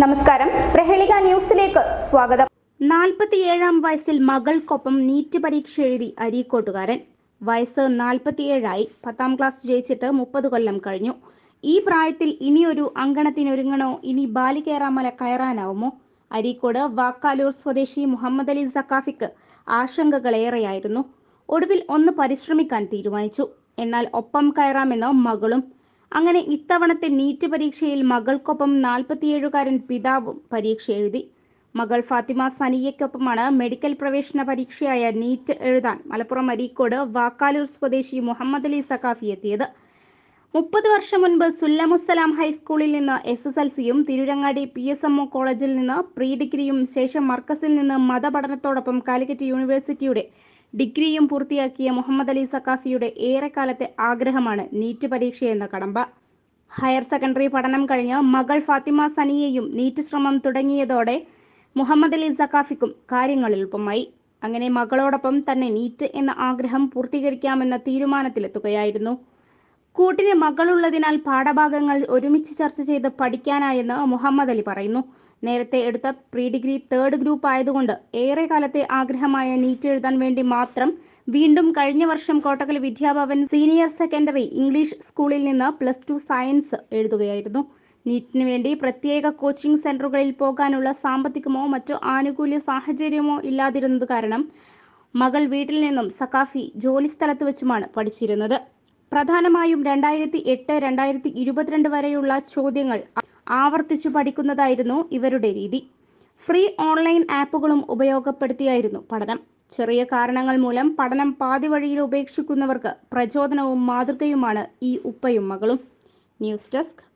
നമസ്കാരം. പ്രഹേളിക ന്യൂസിലേക്ക് സ്വാഗതം. നാൽപ്പത്തിയേഴാം വയസ്സിൽ മകൾക്കൊപ്പം നീറ്റ് പരീക്ഷ എഴുതി അരീക്കോട്ടുകാരൻ. വയസ്സ് നാൽപ്പത്തിയേഴായി. പത്താം ക്ലാസ് ജയിച്ചിട്ട് മുപ്പത് കൊല്ലം കഴിഞ്ഞു. ഈ പ്രായത്തിൽ ഇനിയൊരു അങ്കണത്തിനൊരുങ്ങണോ? ഇനി ബാലികേറാമല കയറാനാവുമോ? അരീക്കോട് വാക്കാലൂർ സ്വദേശി മുഹമ്മദ് അലി സക്കാഫിക്ക് ആശങ്കകളേറെയായിരുന്നു. ഒടുവിൽ ഒന്ന് പരിശ്രമിക്കാൻ തീരുമാനിച്ചു. എന്നാൽ ഒപ്പം കയറാമെന്ന് മകളും അങ്ങനെ ഇത്തവണത്തെ നീറ്റ് പരീക്ഷയിൽ മകൾക്കൊപ്പം നാൽപ്പത്തിയേഴുകാരൻ പിതാവും പരീക്ഷ എഴുതി. മകൾ ഫാത്തിമ സനിയയ്ക്കൊപ്പമാണ് മെഡിക്കൽ പ്രവേശന പരീക്ഷയായ നീറ്റ് എഴുതാൻ മലപ്പുറം അരീക്കോട് വാക്കാലൂർ സ്വദേശി മുഹമ്മദ് അലി സഖാഫി എത്തിയത്. മുപ്പത് വർഷം മുൻപ് സുല്ലമുസ്സലാം ഹൈസ്കൂളിൽ നിന്ന് എസ് എസ് എൽ സിയും Tirurangadi P S M O കോളേജിൽ നിന്ന് പ്രീ ഡിഗ്രിയും ശേഷം മർക്കസിൽ നിന്ന് മതപഠനത്തോടൊപ്പം കാലിക്കറ്റ് യൂണിവേഴ്സിറ്റിയുടെ ഡിഗ്രിയും പൂർത്തിയാക്കിയ മുഹമ്മദ് അലി സക്കാഫിയുടെ ഏറെക്കാലത്തെ ആഗ്രഹമാണ് നീറ്റ് പരീക്ഷയെന്ന കടമ്പ. ഹയർ സെക്കൻഡറി പഠനം കഴിഞ്ഞ് മകൾ ഫാത്തിമ സനിയയും നീറ്റ് ശ്രമം തുടങ്ങിയതോടെ മുഹമ്മദ് അലി സക്കാഫിക്കും കാര്യങ്ങൾ എളുപ്പമായി. അങ്ങനെ മകളോടൊപ്പം തന്നെ നീറ്റ് എന്ന ആഗ്രഹം പൂർത്തീകരിക്കാമെന്ന തീരുമാനത്തിലെത്തുകയായിരുന്നു. കൂട്ടിന് മകളുള്ളതിനാൽ പാഠഭാഗങ്ങൾ ഒരുമിച്ച് ചർച്ച ചെയ്ത് പഠിക്കാനായെന്ന് മുഹമ്മദ് അലി പറയുന്നു. നേരത്തെ എടുത്ത പ്രീ ഡിഗ്രി തേർഡ് ഗ്രൂപ്പ് ആയതുകൊണ്ട് ഏറെ കാലത്തെ ആഗ്രഹമായ നീറ്റ് എഴുതാൻ വേണ്ടി മാത്രം വീണ്ടും കഴിഞ്ഞ വർഷം Kottakkal Vidyabhavan senior secondary English സ്കൂളിൽ നിന്ന് പ്ലസ് ടു സയൻസ് എഴുതുകയായിരുന്നു. നീറ്റിന് വേണ്ടി പ്രത്യേക കോച്ചിംഗ് സെന്ററുകളിൽ പോകാനുള്ള സാമ്പത്തികമോ മറ്റോ ആനുകൂല്യ സാഹചര്യമോ ഇല്ലാതിരുന്നത് കാരണം മകൾ വീട്ടിൽ നിന്നും സക്കാഫി ജോലി സ്ഥലത്ത് വെച്ചുമാണ് പഠിച്ചിരുന്നത്. പ്രധാനമായും രണ്ടായിരത്തി എട്ട് രണ്ടായിരത്തി ഇരുപത്തിരണ്ട് വരെയുള്ള ചോദ്യങ്ങൾ ആവർത്തിച്ചു പഠിക്കുന്നതായിരുന്നു ഇവരുടെ രീതി. ഫ്രീ ഓൺലൈൻ ആപ്പുകളും ഉപയോഗപ്പെടുത്തിയായിരുന്നു പഠനം. ചെറിയ കാരണങ്ങൾ മൂലം പഠനം പാതി വഴിയിൽ ഉപേക്ഷിക്കുന്നവർക്ക് പ്രചോദനവും മാതൃകയുമാണ് ഈ ഉപ്പയും മകളും. News desk